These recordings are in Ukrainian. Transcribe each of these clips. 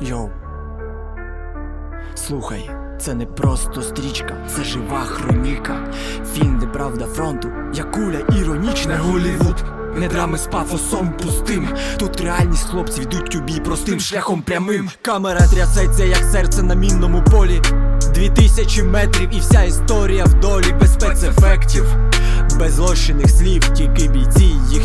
Йоу. Слухай, це не просто стрічка, це жива хроніка. Фільм, правда фронту, як куля іронічна Голівуд. Не драми з пафосом пустим. Тут реальність хлопців йдуть у бій простим шляхом прямим. Камера трясеться, як серце на мінному полі. Дві тисячі метрів і вся історія в долі без спецефектів. Без злощених слів, тільки бійці, їхня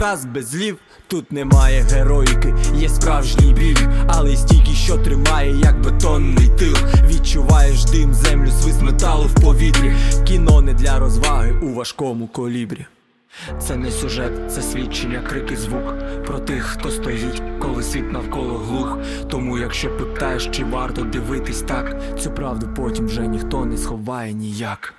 правда без злів. Тут немає героїки, є справжній біль, але й стійкий, що тримає, як бетонний тил. Відчуваєш дим, землю, свист металу в повітрі. Кіно не для розваги у важкому колібрі. Це не сюжет, це свідчення, крик і звук про тих, хто стоїть, коли світ навколо глух. Тому, якщо питаєш, чи варто дивитись так, цю правду потім вже ніхто не сховає ніяк.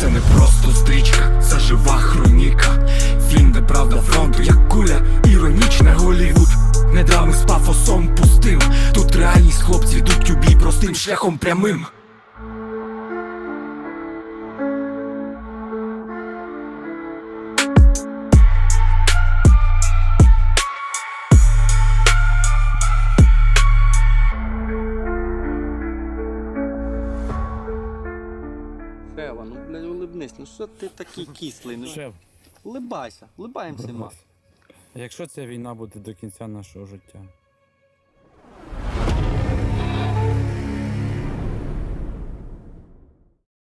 Це не просто стрічка, це жива хроніка. Фільм, де правда фронту, як куля, іронічна Голівуд. Не драми з пафосом пустим. Тут реальність хлопці йдуть у бій простим шляхом прямим. Улибнись, ну що ти такий кислий? Ну Шеф, улибайся, улибаємося. якщо ця війна буде до кінця нашого життя,